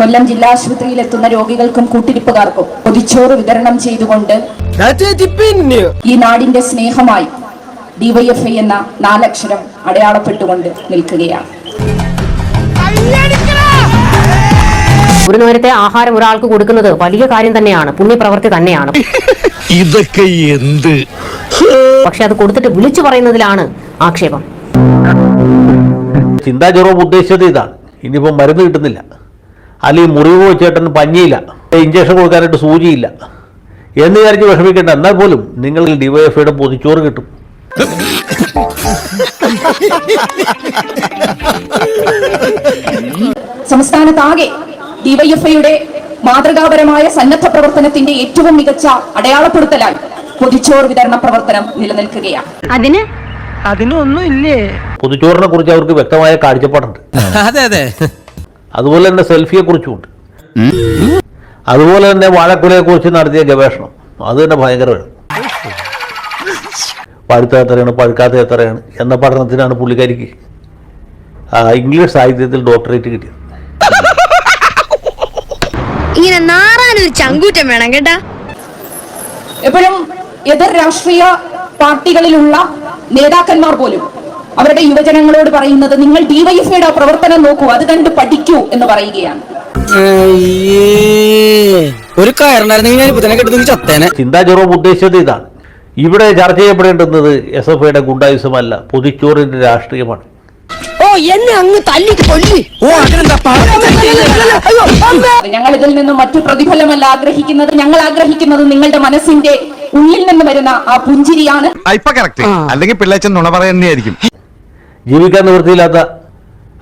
കൊല്ലം ജില്ലാ ആശുപത്രിയിൽ എത്തുന്ന രോഗികൾക്കും കൂട്ടിരിപ്പുകാർക്കും പൊതിച്ചോറ് വിതരണം ചെയ്തുകൊണ്ട് ഈ നാടിന്റെ സ്നേഹമായി ഡിവൈഎഫ്ഐ എന്ന നാലക്ഷരം അടയാളപ്പെട്ടുകൊണ്ട് നിൽക്കുകയാണ്. ഒരു നേരത്തെ ആഹാരം ഒരാൾക്ക് കൊടുക്കുന്നത് വലിയ കാര്യം തന്നെയാണ് പുണ്യപ്രവൃത്തി തന്നെയാണ്. ഇതൊക്കെ എന്ത്? പക്ഷെ അത് കൊടുത്തിട്ട് വിളിച്ചു പറയുന്നതിലാണ് ആക്ഷേപം. ചിന്താ ജെറോം ഉദ്ദേശിച്ചത് ഇതാണ്. ഇനിയിപ്പോൾ മരുന്ന് കിട്ടുന്നില്ല. അല്ലെങ്കിൽ മുറിവ് വെച്ചേട്ടൻ പഞ്ഞിയില്ല. ഇഞ്ചക്ഷൻ കൊടുക്കാനായിട്ട് സൂചിയില്ല. എന്ന് വിചാരിച്ച് വിഷമിക്കേണ്ട. എന്നാൽ പോലും നിങ്ങൾ ഡിവൈഎഫ്ഐയുടെ പൊതിച്ചോറ് കിട്ടും. സംസ്ഥാനത്താകെ ഡിവൈഎഫ്ഐയുടെ മാതൃകാപരമായ സന്നദ്ധ പ്രവർത്തനത്തിന്റെ ഏറ്റവും മികച്ച അടയാളപ്പെടുത്തലായി പൊതിച്ചോറ് വിതരണ പ്രവർത്തനം നിലനിൽക്കുകയാണ്. ഇല്ലേ? പൊതിച്ചോറിനെ കുറിച്ച് അവർക്ക് വ്യക്തമായ കാഴ്ചപ്പാടുണ്ട്. അതെ അതെ. അതുപോലെ തന്നെ സെൽഫിയെ കുറിച്ചുമുണ്ട് അതുപോലെ തന്നെ വാഴക്കുലയെ കുറിച്ച് നടത്തിയ ഗവേഷണം. അത് തന്നെ ഭയങ്കരമാണ് പഴുത്ത എത്രയാണ് പഴുക്കാത്ത എത്രയാണ് എന്ന പഠനത്തിനാണ് പുള്ളിക്കാരിക്ക് ഇംഗ്ലീഷ് സാഹിത്യത്തിൽ ഡോക്ടറേറ്റ് കിട്ടിയത്. ഇങ്ങനെ നാറാനൊരു ചങ്കൂറ്റം വേണം കേട്ടാ. എപ്പോഴും എതിർ രാഷ്ട്രീയ പാർട്ടികളിലുള്ള നേതാക്കന്മാർ പോലും അവരുടെ യുവജനങ്ങളോട് പറയുന്നത് നിങ്ങൾ ഡിവൈഎഫ്ഐയുടെ പ്രവർത്തനം നോക്കൂ അത് കണ്ട് പഠിക്കൂ എന്ന് പറയുകയാണ്. ഒരു ചിന്താ ജെറോം ഉദ്ദേശിച്ചത് ഇതാണ് ഇവിടെ ചർച്ച ചെയ്യപ്പെടേണ്ടുന്നത് എസ് എഫ് ഐയുടെ ഗുണ്ടായുസമല്ല പൊതിച്ചോറിന്റെ രാഷ്ട്രീയമാണ്. ഓ എന്നെ അങ്ങ് തല്ലി കൊല്ലി. ഓ ഞങ്ങൾ ഇതിൽ നിന്നും മറ്റു പ്രതിഫലമല്ല ആഗ്രഹിക്കുന്നത്. ഞങ്ങൾ ആഗ്രഹിക്കുന്നത് നിങ്ങളുടെ മനസ്സിന്റെ ഉള്ളിൽ നിന്ന് വരുന്ന ആ പുഞ്ചിരിയാണ്. അല്ലെങ്കിൽ പിള്ളേച്ചൻ നുണ പറയുന്നതായിരിക്കും ജീവിക്കാൻ നിവൃത്തിയില്ലാത്ത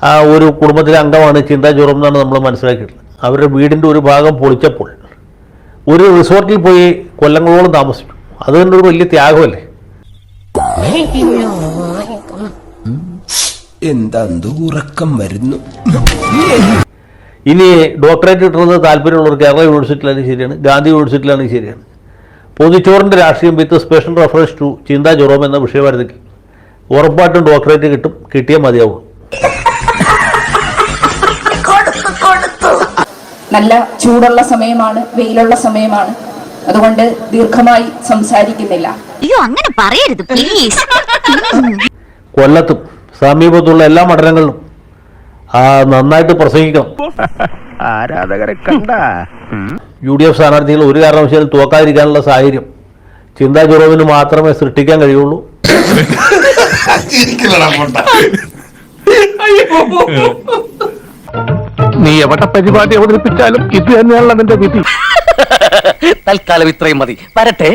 ആ ഒരു കുടുംബത്തിലെ അംഗമാണ് ചിന്താ ജോറം എന്നാണ് നമ്മൾ മനസ്സിലാക്കിയിട്ടുള്ളത്. അവരുടെ വീടിന്റെ ഒരു ഭാഗം പൊളിച്ചപ്പോൾ ഒരു റിസോർട്ടിൽ പോയി കൊല്ലങ്ങളോളം താമസിച്ചു. അത് തന്നെ ഒരു വലിയ ത്യാഗമല്ലേ? എന്താ ഉറക്കം വരുന്നു? ഇനി ഡോക്ടറേറ്റ് കിട്ടുന്നത് താല്പര്യമുള്ളവർ കേരള യൂണിവേഴ്സിറ്റിയിലാണെങ്കിൽ ശരിയാണ് ഗാന്ധി യൂണിവേഴ്സിറ്റിയിലാണെങ്കിൽ ശരിയാണ്. പൊതുച്ചോറിന്റെ രാഷ്ട്രീയം with special reference to Chintha Jerome എന്ന വിഷയമായിരുന്നെങ്കിൽ ഉറപ്പായിട്ടും ഡോക്ടറേറ്റ് കിട്ടും. കിട്ടിയാൽ മതിയാവും. നല്ല ചൂടുള്ള സമയമാണ് വെയിലുള്ള സമയമാണ്. അതുകൊണ്ട് ദീർഘമായി സംസാരിക്കുന്നില്ല. അയ്യോ അങ്ങനെ പറയരുത് പ്ലീസ് കൊല്ലത്തും സമീപത്തുള്ള എല്ലാ മണ്ഡലങ്ങളിലും. ആ നന്നായിട്ട് പ്രസംഗിക്കണം. ആരാധകരെ കണ്ട? യു ഡി എഫ് സ്ഥാനാർത്ഥികൾ ഒരു കാരണവശാലും തോക്കാതിരിക്കാനുള്ള സാഹചര്യം. ചിന്താ ചുറവിന് മാത്രമേ സൃഷ്ടിക്കാൻ കഴിയുള്ളൂ. നീ എവിടെ പരിപാടി അവതരിപ്പിച്ചാലും ഇത് തന്നെയാണല്ലോ നിന്റെ വിധി. തൽക്കാലം ഇത്രയും മതി. വരട്ടെ.